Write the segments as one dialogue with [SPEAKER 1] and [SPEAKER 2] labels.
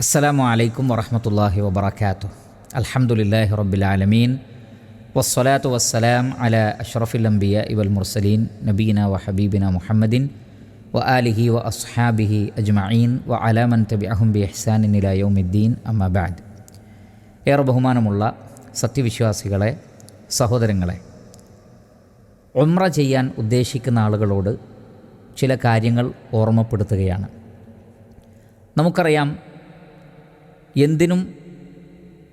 [SPEAKER 1] അസ്സലാമു അലൈക്കും വറഹമത്തല്ലാഹി വബർക്കാത്തു അൽഹംദുലില്ലാഹി റബ്ബിൽ ആലമീൻ. വസ്സലാത്തു വസ്സലാം അല അഷ്റഫിൽ അംബിയ ഇവൽ മുർസലീൻ നബീന വ ഹബീബിന മുഹമ്മദിൻ വ ആലിഹി വ അസ്ഹാബിഹി അജ്മഈൻ വ അലാമൻ തബിഅഹും ബി ഇഹ്സാനിൻ ഇലാ യൗമിദ്ദീൻ അമ്മബാദ് ഏറെ ബഹുമാനമുള്ള സത്യവിശ്വാസികളെ സഹോദരങ്ങളെ ഉംറ ചെയ്യാൻ ഉദ്ദേശിക്കുന്ന ആളുകളോട് ചില കാര്യങ്ങൾ ഓർമ്മപ്പെടുത്തുകയാണ്. നമുക്കറിയാം എന്തിനും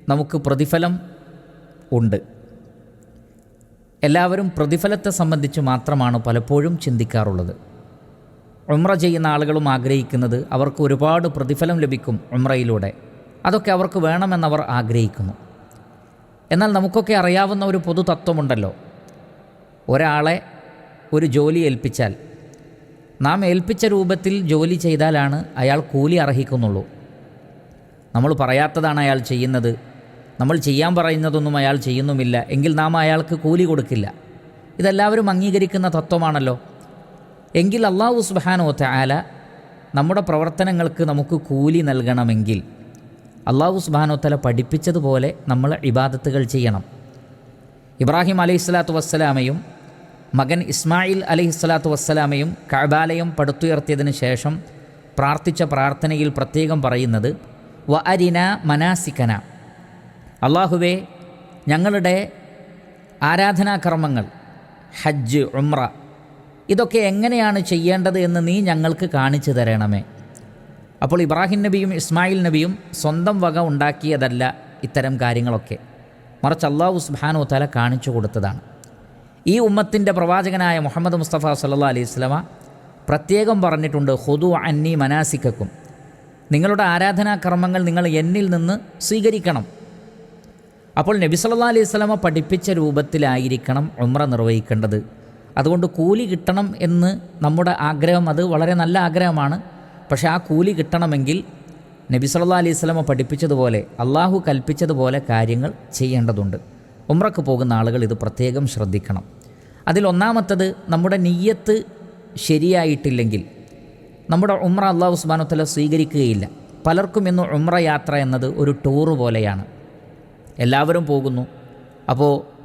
[SPEAKER 1] നമുക്ക് പ്രതിഫലം ഉണ്ട്. എല്ലാവരും പ്രതിഫലത്തെ സംബന്ധിച്ച് മാത്രമാണ് പലപ്പോഴും ചിന്തിക്കാറുള്ളത്? ഉമ്ര ചെയ്യുന്ന ആളുകളും ആഗ്രഹിക്കുന്നത് അവർക്ക് ഒരുപാട് പ്രതിഫലം ലഭിക്കും ഉമ്രയിലൂടെ അതൊക്കെ അവർക്ക് വേണമെന്നവർ ആഗ്രഹിക്കുന്നു. എന്നാൽ നമുക്കൊക്കെ അറിയാവുന്ന ഒരു പൊതു തത്വമുണ്ടല്ലോ ഒരാളെ ഒരു ജോലി ഏൽപ്പിച്ചാൽ നാം ഏൽപ്പിച്ച രൂപത്തിൽ ജോലി ചെയ്താലാണ് അയാൾ കൂലി അർഹിക്കുന്നുള്ളൂ. നമ്മൾ പറയാത്തതാണ് അയാൾ ചെയ്യുന്നത്. നമ്മൾ ചെയ്യാൻ പറയുന്നതൊന്നും അയാൾ ചെയ്യുന്നുമില്ല. എങ്കിൽ നാം അയാൾക്ക് കൂലി കൊടുക്കില്ല. ഇതെല്ലാവരും അംഗീകരിക്കുന്ന തത്വമാണല്ലോ. എങ്കിൽ അള്ളാഹു സുബാനോ ആല നമ്മുടെ പ്രവർത്തനങ്ങൾക്ക് നമുക്ക് കൂലി നൽകണമെങ്കിൽ അള്ളാഹു സുബാനോ തല പഠിപ്പിച്ചതുപോലെ നമ്മൾ ഇബാദത്തുകൾ ചെയ്യണം. ഇബ്രാഹിം അലൈഹി സ്വലാത്തു വസ്സലാമയും മകൻ ഇസ്മായിൽ അലൈഹി സ്വലാത്തു വസ്സലാമയും കബാലയം പടുത്തുയർത്തിയതിന് ശേഷം പ്രാർത്ഥിച്ച പ്രാർത്ഥനയിൽ പ്രത്യേകം പറയുന്നത് വ അരിന മനാസിക്കന അള്ളാഹുവേ ഞങ്ങളുടെ ആരാധനാകർമ്മങ്ങൾ ഹജ്ജ് ഉമ്ര ഇതൊക്കെ എങ്ങനെയാണ് ചെയ്യേണ്ടത് എന്ന് നീ ഞങ്ങൾക്ക് കാണിച്ചു തരണമേ. അപ്പോൾ ഇബ്രാഹിം നബിയും ഇസ്മായിൽ നബിയും സ്വന്തം വക ഉണ്ടാക്കിയതല്ല ഇത്തരം കാര്യങ്ങളൊക്കെ. മറിച്ച് അള്ളാഹു സുബാനു തല കാണിച്ചു കൊടുത്തതാണ്. ഈ ഉമ്മത്തിന്റെ പ്രവാചകനായ മുഹമ്മദ് മുസ്തഫ സല്ലാ അലൈഹി സ്വലമ പ്രത്യേകം പറഞ്ഞിട്ടുണ്ട് ഹുദു അന്നി മനാസിക്കും നിങ്ങളുടെ ആരാധനാ കർമ്മങ്ങൾ നിങ്ങൾ എന്നിൽ നിന്ന് സ്വീകരിക്കണം. അപ്പോൾ നബി സല്ലാ അലൈഹി സ്വലമ പഠിപ്പിച്ച രൂപത്തിലായിരിക്കണം ഉമ്ര നിർവഹിക്കേണ്ടത്. അതുകൊണ്ട് കൂലി കിട്ടണം എന്ന് നമ്മുടെ ആഗ്രഹം അത് വളരെ നല്ല ആഗ്രഹമാണ്. പക്ഷേ ആ കൂലി കിട്ടണമെങ്കിൽ നബി സല്ലാ അലൈഹി സ്വലമ പഠിപ്പിച്ചതുപോലെ അള്ളാഹു കൽപ്പിച്ചതുപോലെ കാര്യങ്ങൾ ചെയ്യേണ്ടതുണ്ട്. ഉമ്രക്ക് പോകുന്ന ആളുകൾ ഇത് പ്രത്യേകം ശ്രദ്ധിക്കണം. അതിൽ ഒന്നാമത്തത് നമ്മുടെ നീയത്ത് ശരിയായിട്ടില്ലെങ്കിൽ നമ്മുടെ ഉമ്ര അള്ളാഹു സുബാനുത്തല സ്വീകരിക്കുകയില്ല. പലർക്കും ഇന്ന് ഉമ്ര യാത്ര എന്നത് ഒരു ടൂറ് പോലെയാണ്. എല്ലാവരും പോകുന്നു. അപ്പോൾ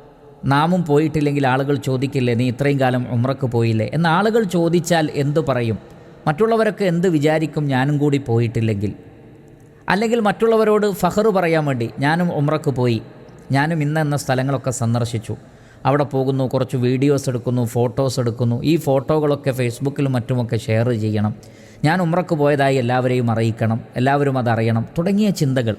[SPEAKER 1] നാമും പോയിട്ടില്ലെങ്കിൽ ആളുകൾ ചോദിക്കില്ലേ നീ ഇത്രയും കാലം ഉമ്രക്ക് പോയില്ലേ? എന്ന് ആളുകൾ ചോദിച്ചാൽ എന്തു പറയും? മറ്റുള്ളവരൊക്കെ എന്ത് വിചാരിക്കും ഞാനും കൂടി പോയിട്ടില്ലെങ്കിൽ? അല്ലെങ്കിൽ മറ്റുള്ളവരോട് ഫഹറ് പറയാൻ വേണ്ടി ഞാനും ഉമ്രക്ക് പോയി. ഞാനും ഇന്ന എന്ന സ്ഥലങ്ങളൊക്കെ സന്ദർശിച്ചു. അവിടെ പോകുന്നു കുറച്ച് വീഡിയോസ് എടുക്കുന്നു ഫോട്ടോസ് എടുക്കുന്നു. ഈ ഫോട്ടോകളൊക്കെ ഫേസ്ബുക്കിലും മറ്റുമൊക്കെ ഷെയർ ചെയ്യണം. ഞാൻ ഉമ്രക്ക് പോയതായി എല്ലാവരെയും അറിയിക്കണം. എല്ലാവരും അതറിയണം തുടങ്ങിയ ചിന്തകൾ.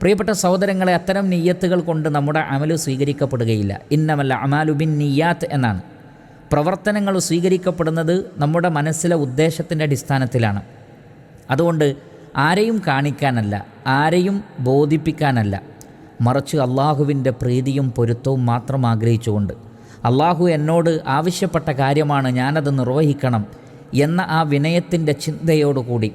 [SPEAKER 1] പ്രിയപ്പെട്ട സഹോദരങ്ങളെ അത്തരം നീയത്തുകൾ കൊണ്ട് നമ്മുടെ അമൽ സ്വീകരിക്കപ്പെടുകയില്ല. ഇന്നമല്ല അമാലുബിൻ നീയാത്ത് എന്നാണ്. പ്രവർത്തനങ്ങൾ സ്വീകരിക്കപ്പെടുന്നത് നമ്മുടെ മനസ്സിലെ ഉദ്ദേശത്തിന്റെ അടിസ്ഥാനത്തിലാണ്. അതുകൊണ്ട് ആരെയും കാണിക്കാനല്ല ആരെയും ബോധിപ്പിക്കാനല്ല. മറിച്ച് അള്ളാഹുവിന്റെ പ്രീതിയും പൊരുത്തവും മാത്രം ആഗ്രഹിച്ചുകൊണ്ട്. അള്ളാഹു എന്നോട് ആവശ്യപ്പെട്ട കാര്യമാണ് ഞാനത് നിർവഹിക്കണം എന്ന ആ വിനയത്തിന്റെ ചിന്തയോടുകൂടി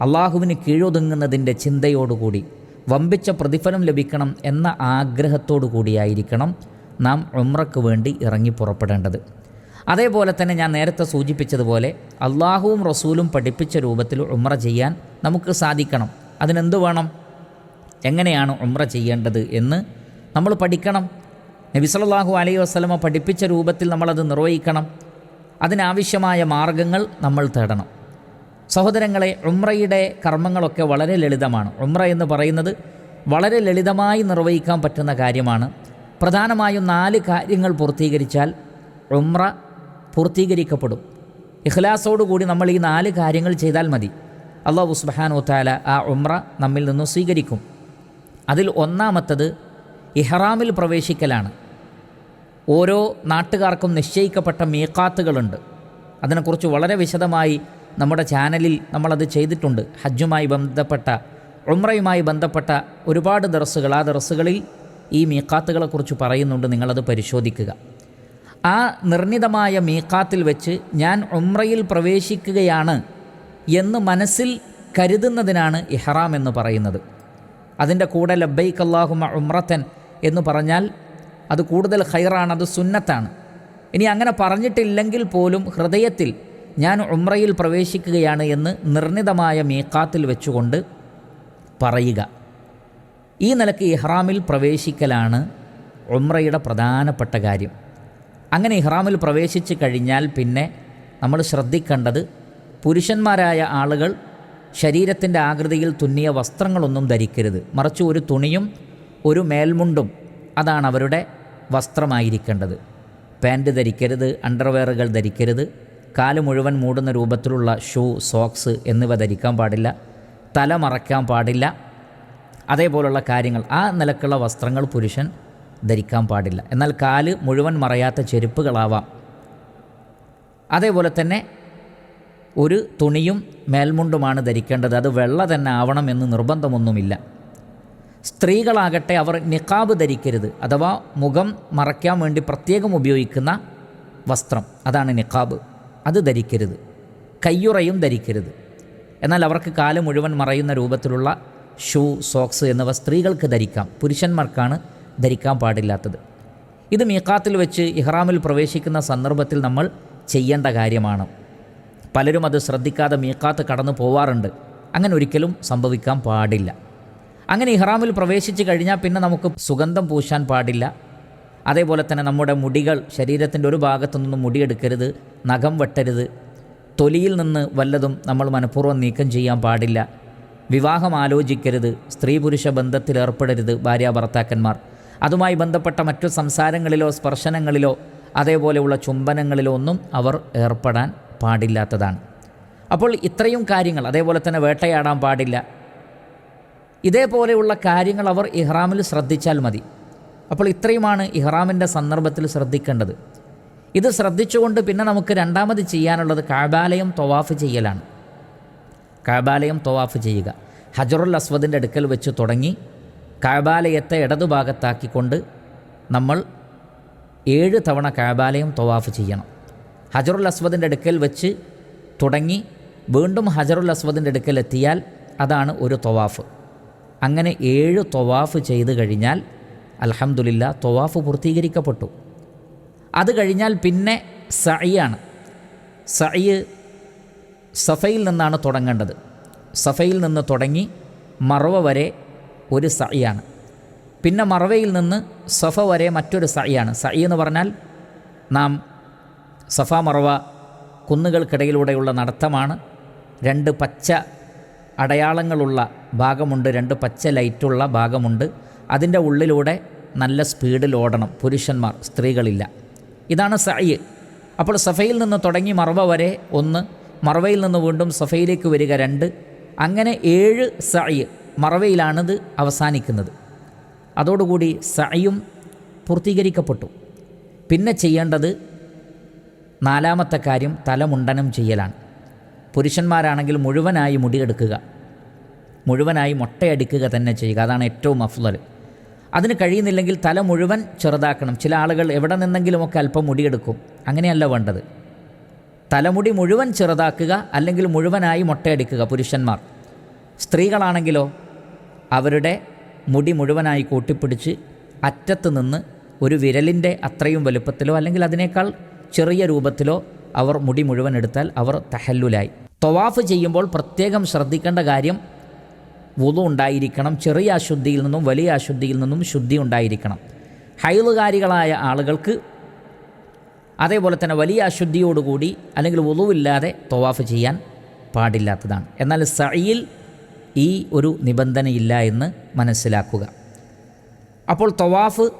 [SPEAKER 1] അള്ളാഹുവിന് കീഴൊതുങ്ങുന്നതിന്റെ ചിന്തയോടുകൂടി വമ്പിച്ച പ്രതിഫലം ലഭിക്കണം എന്ന ആഗ്രഹത്തോടു കൂടിയായിരിക്കണം നാം ഉമ്രക്ക് വേണ്ടി ഇറങ്ങി പുറപ്പെടേണ്ടത്. അതേപോലെ തന്നെ ഞാൻ നേരത്തെ സൂചിപ്പിച്ചതുപോലെ അള്ളാഹുവും റസൂലും പഠിപ്പിച്ച രൂപത്തിൽ ഉമ്ര ചെയ്യാൻ നമുക്ക് സാധിക്കണം. അതിനെന്ത് വേണം? എങ്ങനെയാണ് ഉമ്ര ചെയ്യേണ്ടത് എന്ന് നമ്മൾ പഠിക്കണം. നബി സല്ലല്ലാഹു അലൈഹി വസ്ലമ പഠിപ്പിച്ച രൂപത്തിൽ നമ്മളത് നിർവഹിക്കണം. അതിനാവശ്യമായ മാർഗങ്ങൾ നമ്മൾ തേടണം. സഹോദരങ്ങളെ ഉമ്രയുടെ കർമ്മങ്ങളൊക്കെ വളരെ ലളിതമാണ്. ഉമ്ര എന്ന് പറയുന്നത് വളരെ ലളിതമായി നിർവഹിക്കാൻ പറ്റുന്ന കാര്യമാണ്. പ്രധാനമായും നാല് കാര്യങ്ങൾ പൂർത്തീകരിച്ചാൽ ഉമ്ര പൂർത്തീകരിക്കപ്പെടും. ഇഖ്ലാസോടുകൂടി നമ്മൾ ഈ നാല് കാര്യങ്ങൾ ചെയ്താൽ മതി. അള്ളാഹു സുബാനു താല ആ ഉമ്ര നമ്മിൽ നിന്നും സ്വീകരിക്കും. അതിൽ ഒന്നാമത്തത് ഇഹ്റാമിൽ പ്രവേശിക്കലാണ്. ഓരോ നാട്ടുകാർക്കും നിശ്ചയിക്കപ്പെട്ട മീക്കാത്തുകളുണ്ട് അതിനെക്കുറിച്ച് വളരെ വിശദമായി നമ്മുടെ ചാനലിൽ നമ്മളത് ചെയ്തിട്ടുണ്ട്. ഹജ്ജുമായി ബന്ധപ്പെട്ട ഉമ്രയുമായി ബന്ധപ്പെട്ട ഒരുപാട് ദർസുകൾ. ആ ദർസുകളിൽ ഈ മീക്കാത്തുകളെക്കുറിച്ച് പറയുന്നുണ്ട്. നിങ്ങളത് പരിശോധിക്കുക. ആ നിർണിതമായ മീക്കാത്തിൽ വെച്ച് ഞാൻ ഉമ്രയിൽ പ്രവേശിക്കുകയാണ് എന്ന് മനസ്സിൽ കരുതുന്നതിനാണ് ഇഹ്റാം എന്ന് പറയുന്നത്. അതിന്റെ കൂടെ ലബ്ബൈക്ക് അള്ളാഹുമ ഉമ്രത്തൻ എന്ന് പറഞ്ഞാൽ അത് കൂടുതൽ ഹൈറാണ് അത് സുന്നത്താണ്. ഇനി അങ്ങനെ പറഞ്ഞിട്ടില്ലെങ്കിൽ പോലും ഹൃദയത്തിൽ ഞാൻ ഉമ്രയിൽ പ്രവേശിക്കുകയാണ് എന്ന് നിർണിതമായ മീക്കാത്തിൽ വെച്ചുകൊണ്ട് പറയുക. ഈ നിലയ്ക്ക് ഇഹ്റാമിൽ പ്രവേശിക്കലാണ് ഉമ്രയുടെ പ്രധാനപ്പെട്ട കാര്യം. അങ്ങനെ ഇഹ്റാമിൽ പ്രവേശിച്ചു കഴിഞ്ഞാൽ പിന്നെ നമ്മൾ ശ്രദ്ധിക്കേണ്ടത് പുരുഷന്മാരായ ആളുകൾ ശരീരത്തിന്റെ ആകൃതിയിൽ തുന്നിയ വസ്ത്രങ്ങളൊന്നും ധരിക്കരുത്. മറിച്ച് ഒരു തുണിയും ഒരു മേൽമുണ്ടും അതാണ് അവരുടെ വസ്ത്രമായിരിക്കേണ്ടത്. പാന്റ് ധരിക്കരുത് അണ്ടർവെയറുകൾ ധരിക്കരുത് കാൽ മുഴുവൻ മൂടുന്ന രൂപത്തിലുള്ള ഷൂ സോക്സ് എന്നിവ ധരിക്കാൻ പാടില്ല തല മറയ്ക്കാൻ പാടില്ല അതേപോലുള്ള കാര്യങ്ങൾ. ആ നിലക്കുള്ള വസ്ത്രങ്ങൾ പുരുഷൻ ധരിക്കാൻ പാടില്ല. എന്നാൽ കാൽ മുഴുവൻ മറയാത്ത ചെരുപ്പുകളാവാം. അതേപോലെ തന്നെ ഒരു തുണിയും മേൽമുണ്ടുമാണ് ധരിക്കേണ്ടത്. അത് വെള്ള തന്നെ ആവണമെന്ന് നിർബന്ധമൊന്നുമില്ല. സ്ത്രീകളാകട്ടെ അവർ നിക്കാബ് ധരിക്കരുത്. അഥവാ മുഖം മറയ്ക്കാൻ വേണ്ടി പ്രത്യേകം ഉപയോഗിക്കുന്ന വസ്ത്രം. അതാണ് നിക്കാബ്. അത് ധരിക്കരുത്. കയ്യുറയും ധരിക്കരുത്. എന്നാൽ അവർക്ക് കാൽ മുഴുവൻ മറയുന്ന രൂപത്തിലുള്ള ഷൂ സോക്സ് എന്നിവ സ്ത്രീകൾക്ക് ധരിക്കാം. പുരുഷന്മാർക്കാണ് ധരിക്കാൻ പാടില്ലാത്തത്. ഇത് മീക്കാത്തിൽ വെച്ച് ഇഹ്റാമിൽ പ്രവേശിക്കുന്ന സന്ദർഭത്തിൽ നമ്മൾ ചെയ്യേണ്ട കാര്യമാണ്. പലരും അത് ശ്രദ്ധിക്കാതെ മീക്കാത്ത് കടന്നു പോവാറുണ്ട്. അങ്ങനെ ഒരിക്കലും സംഭവിക്കാൻ പാടില്ല. അങ്ങനെ ഇഹ്റാമിൽ പ്രവേശിച്ചു കഴിഞ്ഞാൽ പിന്നെ നമുക്ക് സുഗന്ധം പൂശാൻ പാടില്ല. അതേപോലെ തന്നെ നമ്മുടെ മുടികൾ ശരീരത്തിന്റെ ഒരു ഭാഗത്തു നിന്നും മുടിയെടുക്കരുത് നഖം വെട്ടരുത്. തൊലിയിൽ നിന്ന് വല്ലതും നമ്മൾ മനഃപൂർവം നീക്കം ചെയ്യാൻ പാടില്ല. വിവാഹം ആലോചിക്കരുത് സ്ത്രീ പുരുഷ ബന്ധത്തിൽ ഏർപ്പെടരുത് ഭാര്യ ഭർത്താക്കന്മാർ. അതുമായി ബന്ധപ്പെട്ട മറ്റു സംസാരങ്ങളിലോ സ്പർശനങ്ങളിലോ അതേപോലെയുള്ള ചുംബനങ്ങളിലോ ഒന്നും അവർ ഏർപ്പെടാൻ പാടില്ലാത്തതാണ്. അപ്പോൾ ഇത്രയും കാര്യങ്ങൾ അതേപോലെ തന്നെ വേട്ടയാടാൻ പാടില്ല. ഇതേപോലെയുള്ള കാര്യങ്ങൾ അവർ ഇഹ്റാമിൽ ശ്രദ്ധിച്ചാൽ മതി. അപ്പോൾ ഇത്രയുമാണ് ഇഹ്റാമിന്റെ സന്ദർഭത്തിൽ ശ്രദ്ധിക്കേണ്ടത്. ഇത് ശ്രദ്ധിച്ചുകൊണ്ട് പിന്നെ നമുക്ക് രണ്ടാമത് ചെയ്യാനുള്ളത് കാബാലയം തൊവാഫ് ചെയ്യലാണ്. കാബാലയം തൊവാഫ് ചെയ്യുക. ഹജറുൽ അസ്വദിന്റെ അടുക്കൽ വെച്ച് തുടങ്ങി കാബാലയത്തെ ഇടതുഭാഗത്താക്കിക്കൊണ്ട് നമ്മൾ ഏഴ് തവണ കാബാലയം തൊവാഫ് ചെയ്യണം. ഹജറുൽ അസ്വദിന്റെ അടുക്കൽ വെച്ച് തുടങ്ങി വീണ്ടും ഹജറുൽ അസ്വദിന്റെ അടുക്കൽ എത്തിയാൽ അതാണ് ഒരു തൊവാഫ്. അങ്ങനെ ഏഴ് തൊവാഫ് ചെയ്ത് കഴിഞ്ഞാൽ അലഹമുല്ല തൊവാഫ് പൂർത്തീകരിക്കപ്പെട്ടു. അത് കഴിഞ്ഞാൽ പിന്നെ സഅയാണ് സഅയ് സഫയിൽ നിന്നാണ് തുടങ്ങേണ്ടത്. സഫയിൽ നിന്ന് തുടങ്ങി മറവ വരെ ഒരു സഅയാണ് പിന്നെ മറവയിൽ നിന്ന് സഫ വരെ മറ്റൊരു സഅയാണ് സഅ എന്ന് പറഞ്ഞാൽ നാം സഫ മറവ കുന്നുകൾക്കിടയിലൂടെയുള്ള നടത്തമാണ്. രണ്ട് പച്ച അടയാളങ്ങളുള്ള ഭാഗമുണ്ട്. രണ്ട് പച്ച ലൈറ്റുള്ള ഭാഗമുണ്ട്. അതിന്റെ ഉള്ളിലൂടെ നല്ല സ്പീഡിൽ ഓടണം. പുരുഷന്മാർ സ്ത്രീകളില്ല. ഇതാണ് സഅയ് അപ്പോൾ സഫയിൽ നിന്ന് തുടങ്ങി മറവ വരെ ഒന്ന് മറവയിൽ നിന്ന് വീണ്ടും സഫയിലേക്ക് വരിക രണ്ട്. അങ്ങനെ ഏഴ് സഅയ് മറവയിലാണിത് അവസാനിക്കുന്നത്. അതോടുകൂടി സഅയും പൂർത്തീകരിക്കപ്പെട്ടു. പിന്നെ ചെയ്യേണ്ടത് നാലാമത്തെ കാര്യം തലമുണ്ടനം ചെയ്യലാണ്. പുരുഷന്മാരാണെങ്കിൽ മുഴുവനായി മുടിയെടുക്കുക. മുഴുവനായി മുട്ടയടിക്കുക തന്നെ ചെയ്യുക. അതാണ് ഏറ്റവും അഫ്ലൽ അതിന് കഴിയുന്നില്ലെങ്കിൽ തല മുഴുവൻ ചെറുതാക്കണം. ചില ആളുകൾ എവിടെ നിന്നെങ്കിലുമൊക്കെ അല്പം മുടിയെടുക്കും. അങ്ങനെയല്ല വേണ്ടത്. തലമുടി മുഴുവൻ ചെറുതാക്കുക അല്ലെങ്കിൽ മുഴുവനായി മുട്ടയടിക്കുക പുരുഷന്മാർ. സ്ത്രീകളാണെങ്കിലോ അവരുടെ മുടി മുഴുവനായി കൂട്ടിപ്പിടിച്ച് അറ്റത്ത് നിന്ന് ഒരു വിരലിന്റെ അത്രയും വലുപ്പത്തിലോ അല്ലെങ്കിൽ അതിനേക്കാൾ ചെറിയ രൂപത്തിലോ അവർ മുടി മുഴുവൻ എടുത്താൽ അവർ തഹല്ലുലായി. തൊവാഫ് ചെയ്യുമ്പോൾ പ്രത്യേകം ശ്രദ്ധിക്കേണ്ട കാര്യം വുളു ഉണ്ടായിരിക്കണം. ചെറിയ അശുദ്ധിയിൽ നിന്നും വലിയ അശുദ്ധിയിൽ നിന്നും ശുദ്ധി ഉണ്ടായിരിക്കണം. ഹൈലുകാരികളായ ആളുകൾക്ക് അതേപോലെ തന്നെ വലിയ അശുദ്ധിയോടുകൂടി അല്ലെങ്കിൽ വുളുവില്ലാതെ തൊവാഫ് ചെയ്യാൻ പാടില്ലാത്തതാണ്. എന്നാൽ സഴിയിൽ ഈ ഒരു നിബന്ധനയില്ല എന്ന് മനസ്സിലാക്കുക. അപ്പോൾ തൊവാഫ്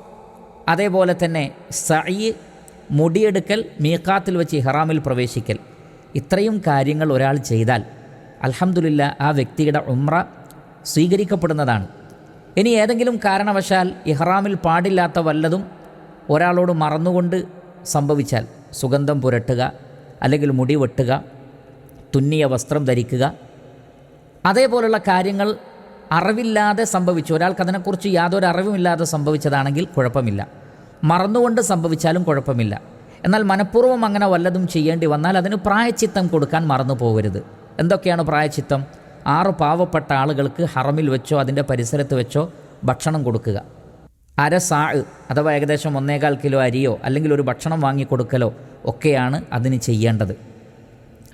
[SPEAKER 1] അതേപോലെ തന്നെ സഴി മുടിയെടുക്കൽ മീക്കാത്തിൽ വെച്ച് ഇഹ്റാമിൽ പ്രവേശിക്കൽ. ഇത്രയും കാര്യങ്ങൾ ഒരാൾ ചെയ്താൽ അലഹമുല്ല ആ വ്യക്തിയുടെ ഉമ്ര സ്വീകരിക്കപ്പെടുന്നതാണ്. ഇനി ഏതെങ്കിലും കാരണവശാൽ ഇഹ്റാമിൽ പാടില്ലാത്ത വല്ലതും ഒരാളോട് മറന്നുകൊണ്ട് സംഭവിച്ചാൽ സുഗന്ധം പുരട്ടുക അല്ലെങ്കിൽ മുടി വെട്ടുക തുന്നിയ വസ്ത്രം ധരിക്കുക അതേപോലുള്ള കാര്യങ്ങൾ അറിവില്ലാതെ സംഭവിച്ചു. ഒരാൾക്ക് അതിനെക്കുറിച്ച് യാതൊരു അറിവുമില്ലാതെ സംഭവിച്ചതാണെങ്കിൽ കുഴപ്പമില്ല. മറന്നുകൊണ്ട് സംഭവിച്ചാലും കുഴപ്പമില്ല. എന്നാൽ മനഃപൂർവം അങ്ങനെ വല്ലതും ചെയ്യേണ്ടി വന്നാൽ അതിന് പ്രായച്ചിത്തം കൊടുക്കാൻ മറന്നു പോകരുത്. എന്തൊക്കെയാണ് പ്രായച്ചിത്തം? ആറ് പാവപ്പെട്ട ആളുകൾക്ക് ഹറമിൽ വെച്ചോ അതിന്റെ പരിസരത്ത് വെച്ചോ ഭക്ഷണം കൊടുക്കുക. അര സാ അഥവാ ഏകദേശം ഒന്നേകാൽ കിലോ അരിയോ അല്ലെങ്കിൽ ഒരു ഭക്ഷണം വാങ്ങിക്കൊടുക്കലോ ഒക്കെയാണ് അതിന് ചെയ്യേണ്ടത്.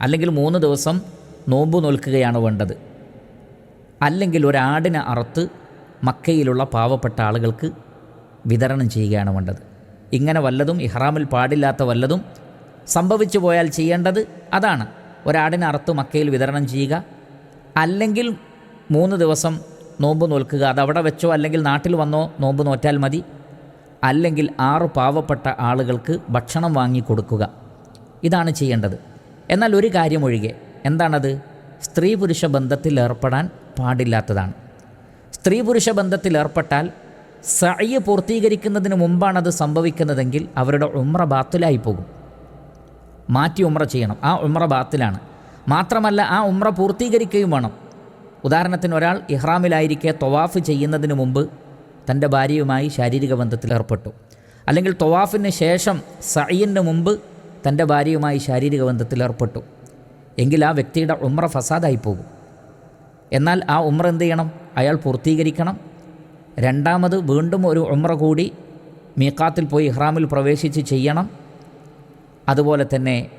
[SPEAKER 1] അല്ലെങ്കിൽ മൂന്ന് ദിവസം നോമ്പ് നോൽക്കുകയാണ് വേണ്ടത്. അല്ലെങ്കിൽ ഒരാടിനെ അറുത്ത് മക്കയിലുള്ള പാവപ്പെട്ട ആളുകൾക്ക് വിതരണം ചെയ്യുകയാണ് വേണ്ടത്. ഇങ്ങനെ വല്ലതും ഇഹ്റാമിൽ പാടില്ലാത്ത വല്ലതും സംഭവിച്ചു പോയാൽ ചെയ്യേണ്ടത് അതാണ്. ഒരാടിനെ അറുത്ത് മക്കയിൽ വിതരണം ചെയ്യുക അല്ലെങ്കിൽ മൂന്ന് ദിവസം നോമ്പ് നോൽക്കുക. അത് അവിടെ വെച്ചോ അല്ലെങ്കിൽ നാട്ടിൽ വന്നോ നോമ്പ് നോറ്റാൽ മതി. അല്ലെങ്കിൽ ആറ് പാവപ്പെട്ട ആളുകൾക്ക് ഭക്ഷണം വാങ്ങി കൊടുക്കുക. ഇതാണ് ചെയ്യേണ്ടത്. എന്നാൽ ഒരു കാര്യം ഒഴികെ. എന്താണത്? സ്ത്രീ പുരുഷ ബന്ധത്തിൽ ഏർപ്പെടാൻ പാടില്ലാത്തതാണ്. സ്ത്രീ പുരുഷ ബന്ധത്തിൽ ഏർപ്പെട്ടാൽ സഅയ് പൂർത്തീകരിക്കുന്നതിന് മുമ്പാണ് അത് സംഭവിക്കുന്നതെങ്കിൽ അവരുടെ ഉമ്ര ബാത്തിലായി പോകും. മാറ്റി ഉമ്ര ചെയ്യണം. ആ ഉമ്ര ബാത്തിലാണ്. മാത്രമല്ല ആ ഉമ്ര പൂർത്തീകരിക്കുകയും വേണം. ഉദാഹരണത്തിന് ഒരാൾ ഇഹ്റാമിലായിരിക്കെ തൊവാഫ് ചെയ്യുന്നതിന് മുമ്പ് തന്റെ ഭാര്യയുമായി ശാരീരിക ബന്ധത്തിൽ ഏർപ്പെട്ടു. അല്ലെങ്കിൽ തൊവാഫിന് ശേഷം സയ്യിന് മുമ്പ് തന്റെ ഭാര്യയുമായി ശാരീരിക ബന്ധത്തിൽ ഏർപ്പെട്ടു. എങ്കിൽ ആ വ്യക്തിയുടെ ഉമ്ര ഫസാദായി പോകും. എന്നാൽ ആ ഉമ്ര എന്ത് ചെയ്യണം? അയാൾ പൂർത്തീകരിക്കണം. രണ്ടാമത് വീണ്ടും ഒരു ഉമ്ര കൂടി മീക്കാത്തിൽ പോയി ഇഹ്റാമിൽ പ്രവേശിച്ച് ചെയ്യണം. അതുപോലെ തന്നെ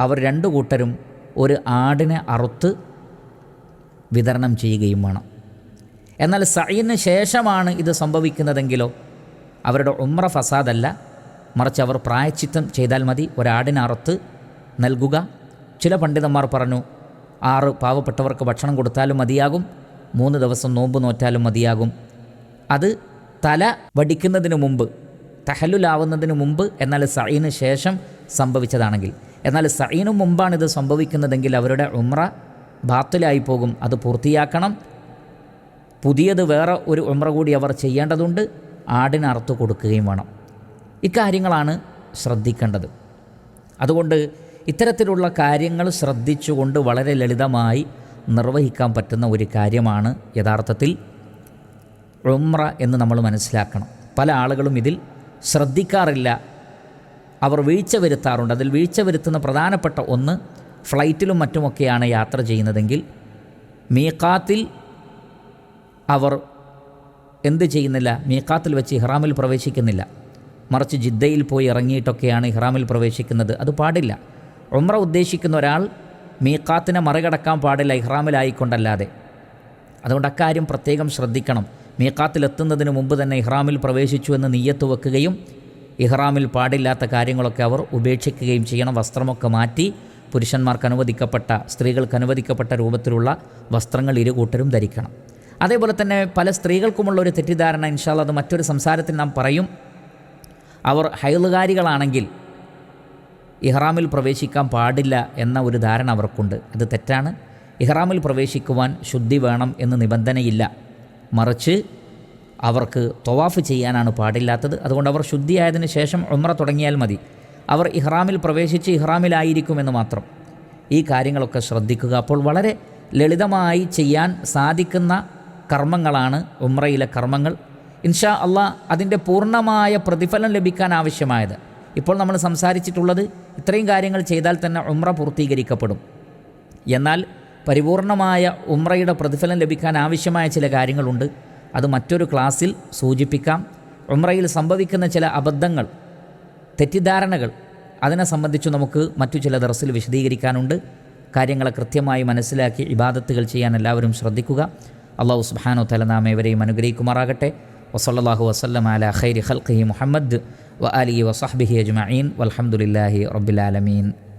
[SPEAKER 1] അവർ രണ്ടു കൂട്ടരും ഒരു ആടിനെ അറുത്ത് വിതരണം ചെയ്യുകയും വേണം. എന്നാൽ സയ്യിന് ശേഷമാണ് ഇത് സംഭവിക്കുന്നതെങ്കിലോ അവരുടെ ഉമ്ര ഫസാദല്ല. മറിച്ച് അവർ പ്രായച്ചിത്തം ചെയ്താൽ മതി. ഒരാടിനെ അറുത്ത് നൽകുക. ചില പണ്ഡിതന്മാർ പറഞ്ഞു ആറ് പാവപ്പെട്ടവർക്ക് ഭക്ഷണം കൊടുത്താലും മതിയാകും. മൂന്ന് ദിവസം നോമ്പ് നോറ്റാലും മതിയാകും. അത് തല വടിക്കുന്നതിന് മുമ്പ് തഹല്ലുലാവുന്നതിന് മുമ്പ് എന്നാൽ സഈന് ശേഷം സംഭവിച്ചതാണെങ്കിൽ. എന്നാൽ സഈനു മുമ്പാണ് ഇത് സംഭവിക്കുന്നതെങ്കിൽ അവരുടെ ഉമ്ര ബാത്തിലായി പോകും. അത് പൂർത്തിയാക്കണം. പുതിയത് വേറെ ഒരു ഉമ്ര കൂടി അവർ ചെയ്യേണ്ടതുണ്ട്. ആടിന് കൊടുക്കുകയും വേണം. ഇക്കാര്യങ്ങളാണ് ശ്രദ്ധിക്കേണ്ടത്. അതുകൊണ്ട് ഇത്തരത്തിലുള്ള കാര്യങ്ങൾ ശ്രദ്ധിച്ചുകൊണ്ട് വളരെ ലളിതമായി നിർവഹിക്കാൻ പറ്റുന്ന ഒരു കാര്യമാണ് യഥാർത്ഥത്തിൽ ഉമ്ര എന്ന് നമ്മൾ മനസ്സിലാക്കണം. പല ആളുകളും ഇതിൽ ശ്രദ്ധിക്കാറില്ല. അവർ വീഴ്ച വരുത്താറുണ്ട്. അതിൽ വീഴ്ച വരുത്തുന്ന പ്രധാനപ്പെട്ട ഒന്ന് ഫ്ലൈറ്റിലും മറ്റുമൊക്കെയാണ് യാത്ര ചെയ്യുന്നതെങ്കിൽ മീക്കാത്തിൽ അവർ എന്ത് ചെയ്യുന്നില്ല? മീക്കാത്തിൽ വെച്ച് ഇഹ്റാമിൽ പ്രവേശിക്കുന്നില്ല. മറിച്ച് ജിദ്ദയിൽ പോയി ഇറങ്ങിയിട്ടൊക്കെയാണ് ഇഹ്റാമിൽ പ്രവേശിക്കുന്നത്. അത് പാടില്ല. ഉമ്ര ഉദ്ദേശിക്കുന്ന ഒരാൾ മീക്കാത്തിനെ മറികടക്കാൻ പാടില്ല ഇഹ്റാമിലായിക്കൊണ്ടല്ലാതെ. അതുകൊണ്ട് അക്കാര്യം പ്രത്യേകം ശ്രദ്ധിക്കണം. മീക്കാത്തിലെത്തുന്നതിന് മുമ്പ് തന്നെ ഇഹ്റാമിൽ പ്രവേശിച്ചു എന്ന് നീയത്ത് വെക്കുകയും ഇഹ്റാമിൽ പാടില്ലാത്ത കാര്യങ്ങളൊക്കെ അവർ ഉപേക്ഷിക്കുകയും ചെയ്യണം. വസ്ത്രമൊക്കെ മാറ്റി പുരുഷന്മാർക്ക് അനുവദിക്കപ്പെട്ട സ്ത്രീകൾക്ക് അനുവദിക്കപ്പെട്ട രൂപത്തിലുള്ള വസ്ത്രങ്ങൾ ഇരു കൂട്ടരും ധരിക്കണം. അതേപോലെ തന്നെ പല സ്ത്രീകൾക്കുമുള്ള ഒരു തെറ്റിദ്ധാരണ ഇൻഷാല്ല അത് മറ്റൊരു സംസാരത്തിൽ നാം പറയും. അവർ ഹൈലുകാരികളാണെങ്കിൽ ഇഹ്റാമിൽ പ്രവേശിക്കാൻ പാടില്ല എന്ന ഒരു ധാരണ അവർക്കുണ്ട്. അത് തെറ്റാണ്. ഇഹ്റാമിൽ പ്രവേശിക്കുവാൻ ശുദ്ധി വേണം എന്ന് നിബന്ധനയില്ല. മറിച്ച് അവർക്ക് തൊവാഫ് ചെയ്യാനാണ് പാടില്ലാത്തത്. അതുകൊണ്ട് അവർ ശുദ്ധിയായതിനു ശേഷം ഉമ്ര തുടങ്ങിയാൽ മതി. അവർ ഇഹ്റാമിൽ പ്രവേശിച്ച് ഇഹ്റാമിലായിരിക്കുമെന്ന് മാത്രം. ഈ കാര്യങ്ങളൊക്കെ ശ്രദ്ധിക്കുക. അപ്പോൾ വളരെ ലളിതമായി ചെയ്യാൻ സാധിക്കുന്ന കർമ്മങ്ങളാണ് ഉമ്രയിലെ കർമ്മങ്ങൾ. ഇൻഷാ അള്ളാ അതിന്റെ പൂർണമായ പ്രതിഫലം ലഭിക്കാൻ ആവശ്യമായത്. ഇപ്പോൾ നമ്മൾ സംസാരിച്ചിട്ടുള്ളത് ഇത്രയും കാര്യങ്ങൾ ചെയ്താൽ തന്നെ ഉമ്ര പൂർത്തീകരിക്കപ്പെടും. എന്നാൽ പരിപൂർണമായ ഉമ്രയുടെ പ്രതിഫലം ലഭിക്കാൻ ആവശ്യമായ ചില കാര്യങ്ങളുണ്ട്. അത് മറ്റൊരു ക്ലാസ്സിൽ സൂചിപ്പിക്കാം. ഉമ്രയിൽ സംഭവിക്കുന്ന ചില അബദ്ധങ്ങൾ തെറ്റിദ്ധാരണകൾ അതിനെ സംബന്ധിച്ച് നമുക്ക് മറ്റു ചില ദർസിൽ വിശദീകരിക്കാനുണ്ട്. കാര്യങ്ങളെ കൃത്യമായി മനസ്സിലാക്കി ഇബാദത്തുകൾ ചെയ്യാൻ എല്ലാവരും ശ്രദ്ധിക്കുക. അള്ളാഹു സുബാനോ തല നാം ഏവരെയും അനുഗ്രഹിക്കുമാറാകട്ടെ. വസല്ലാഹു വസ്ലം അല ഖൈരി ഖൽഖി മുഹമ്മദ് വ അലി വസാഹ്ബിഹി അജ്മീൻ വലഹമുല്ലാഹി റബ്ബിലാലമീൻ